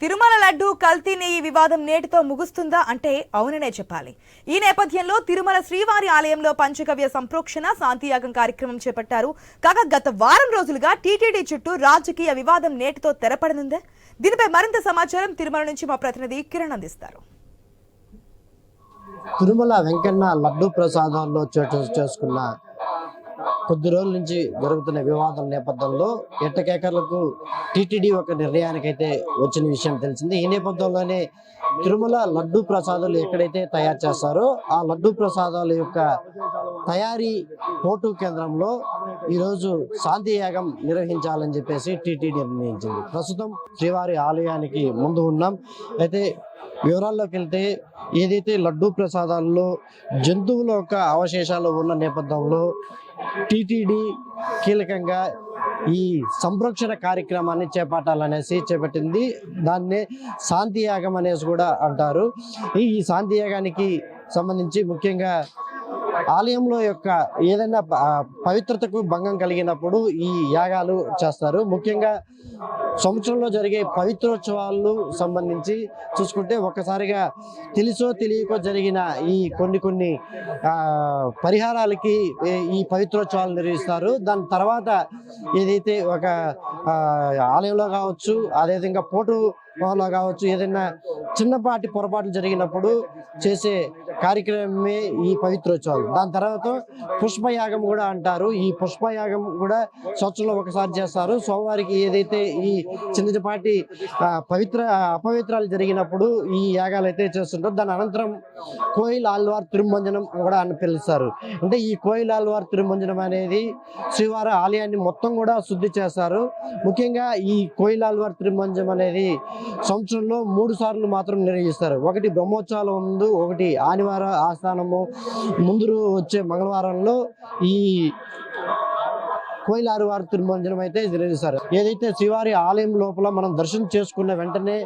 తిరుమల లడ్డు కల్తీ నెయ్యి వివాదం నేటితో ముగుస్తుందా అంటే అవుననే చెప్పాలి. ఈ నేపథ్యంలో తిరుమల శ్రీవారి ఆలయంలో పంచగవ్య సంప్రోక్షణ శాంతియాగం కార్యక్రమం చేపట్టారు. కాగా గత వారం రోజులుగా టీటీడీ చుట్టూ రాజకీయ వివాదం నేటితో తెరపడనుందే? దీనిపై మరింత సమాచారం తిరుమల నుంచి మా ప్రతినిధి కిరణ్ అందిస్తారు. తిరుమల వెంకన్న లడ్డు ప్రసాదంలో చోటు చేసుకున్న కొద్ది రోజుల నుంచి జరుగుతున్న వివాదం నేపథ్యంలో ఎట్టకేకర్లకు టీటీడీ ఒక నిర్ణయానికైతే వచ్చిన విషయం తెలిసింది. ఈ నేపథ్యంలోనే తిరుమల లడ్డూ ప్రసాదాలు ఎక్కడైతే తయారు చేస్తారో ఆ లడ్డూ ప్రసాదాల యొక్క తయారీ పోటు కేంద్రంలో ఈరోజు శాంతి యాగం నిర్వహించాలని చెప్పేసి టీటీడీ నిర్ణయించింది. ప్రస్తుతం శ్రీవారి ఆలయానికి ముందు ఉన్నాం. అయితే వివరాల్లోకి వెళ్తే ఏదైతే లడ్డూ ప్రసాదాల్లో జంతువుల యొక్క అవశేషాలు ఉన్న నేపథ్యంలో టీటీడీ కీలకంగా ఈ సంరక్షణ కార్యక్రమాన్ని చేపట్టాలనేసి చేపట్టింది. దాన్నే శాంతియాగం అనేసి కూడా అంటారు. ఈ శాంతియాగానికి సంబంధించి ముఖ్యంగా ఆలయంలో యొక్క ఏదైనా పవిత్రతకు భంగం కలిగినప్పుడు ఈ యాగాలు చేస్తారు. ముఖ్యంగా సంవత్సరంలో జరిగే పవిత్రోత్సవాలు సంబంధించి చూసుకుంటే ఒక్కసారిగా తెలుసో తెలియకో జరిగిన ఈ కొన్ని కొన్ని పరిహారాలకి ఈ- పవిత్రోత్సవాలు నిర్వహిస్తారు. దాని తర్వాత ఏదైతే ఒక ఆలయంలో కావచ్చు అదేవిధంగా పోటు లో కావచ్చు ఏదైనా చిన్నపాటి పొరపాట్లు జరిగినప్పుడు చేసే కార్యక్రమమే ఈ పవిత్రోత్సవాలు. దాని తర్వాత పుష్పయాగం కూడా అంటారు. ఈ పుష్పయాగం కూడా సంవత్సరంలో ఒకసారి చేస్తారు. సోమవారికి ఏదైతే ఈ చిన్నపాటి పవిత్ర అపవిత్రాలు జరిగినప్పుడు ఈ యాగాలు అయితే చేస్తుంటారు. దాని అనంతరం కోయిల్ ఆల్వార్ తిరుమంజనం కూడా అని పిలుస్తారు. అంటే ఈ కోయిల్ ఆల్వార్ తిరుమంజనం అనేది శ్రీవారి ఆలయాన్ని మొత్తం కూడా శుద్ధి చేస్తారు. ముఖ్యంగా ఈ కోయిల్ ఆల్వార్ తిరుమంజనం అనేది సంవత్సరంలో మూడు సార్లు మాత్రం నిర్వహిస్తారు. ఒకటి బ్రహ్మోత్సవాల ముందు ఒకటి ఆదివార ఆస్థానము ముందు వచ్చే మంగళవారంలో ఈ కోయిలారు వారి తిరుమంజనం అయితే నిర్వహిస్తారు. ఏదైతే శ్రీవారి ఆలయం లోపల మనం దర్శనం చేసుకున్న వెంటనే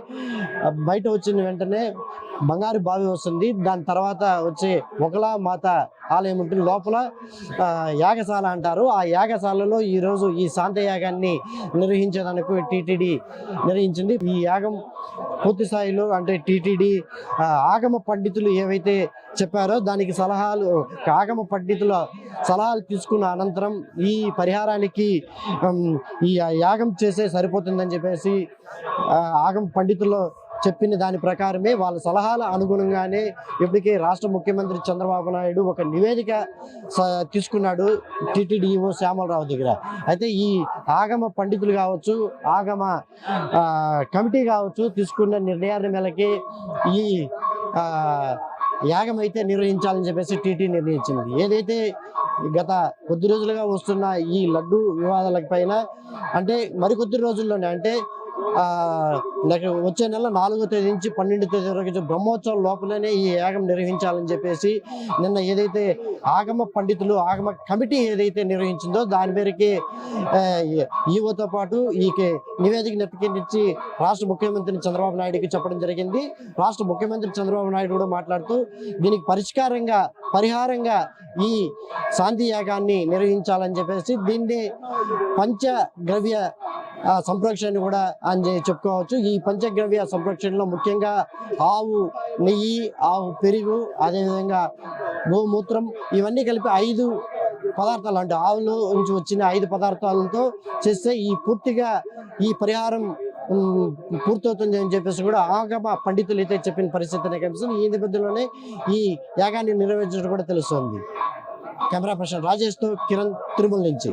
బయట వచ్చిన వెంటనే బంగారు బావి వస్తుంది. దాని తర్వాత వచ్చే ఒకలా మాత ఆలయం ఉంటుంది. లోపల యాగశాల అంటారు. ఆ యాగశాలలో ఈ రోజు ఈ శాంత యాగాన్ని నిర్వహించడానికి టీటీడీ నిర్వహించింది. ఈ యాగం పూర్తి స్థాయిలో అంటే టీటీడీ ఆగమ పండితులు ఏవైతే చెప్పారో దానికి సలహాలు ఆగమ పండితుల సలహాలు తీసుకున్న అనంతరం ఈ పరిహారానికి ఈ యాగం చేసే సరిపోతుందని చెప్పేసి ఆగమ పండితుల్లో చెప్పిన దాని ప్రకారమే వాళ్ళ సలహాల అనుగుణంగానే ఇప్పటికే రాష్ట్ర ముఖ్యమంత్రి చంద్రబాబు నాయుడు ఒక నివేదిక స- తీసుకున్నాడు టీటీడీఓ శ్యామలరావు దగ్గర. అయితే ఈ ఆగమ పండితులు కావచ్చు ఆగమ కమిటీ కావచ్చు తీసుకున్న నిర్ణయాల మేరకి ఈ యాగం అయితే నిర్వహించాలని చెప్పేసి టీటీ నిర్ణయించింది. ఏదైతే గత కొద్ది రోజులుగా వస్తున్న ఈ లడ్డు వివాదాల పైన అంటే మరికొద్ది రోజుల్లోనే అంటే వచ్చే నెల నాలుగో తేదీ నుంచి పన్నెండు తేదీ వరకు బ్రహ్మోత్సవం లోపలనే ఈ యాగం నిర్వహించాలని చెప్పేసి నిన్న ఏదైతే ఆగమ పండితులు ఆగమ కమిటీ ఏదైతే నిర్వహించిందో దాని మేరకి ఈవోతో పాటు ఈ కే- నివేదిక నెప్పకించి రాష్ట్ర ముఖ్యమంత్రి చంద్రబాబు నాయుడుకి చెప్పడం జరిగింది. రాష్ట్ర ముఖ్యమంత్రి చంద్రబాబు నాయుడు కూడా మాట్లాడుతూ దీనికి పరిష్కారంగా పరిహారంగా ఈ శాంతి యాగాన్ని నిర్వహించాలని చెప్పేసి దీన్ని పంచ ద్రవ్య సంరక్షణ కూడా అని చెప్పుకోవచ్చు. ఈ పంచగ్రవ్య సంరక్షణలో ముఖ్యంగా ఆవు నెయ్యి ఆవు పెరుగు అదేవిధంగా గోమూత్రం ఇవన్నీ కలిపి ఐదు పదార్థాలు అంటే ఆవులో నుంచి వచ్చిన ఐదు పదార్థాలతో చేస్తే ఈ పూర్తిగా ఈ పరిహారం పూర్తవుతుంది అని చెప్పేసి కూడా ఆగమ పండితులు అయితే చెప్పిన పరిస్థితి కనిపిస్తుంది. ఈ నేపథ్యంలోనే ఈ యాగాన్ని నిర్వహించడం కూడా తెలుస్తుంది. కెమెరా పర్సన్ రాజేష్తో కిరణ్ తిరుమల నుంచి.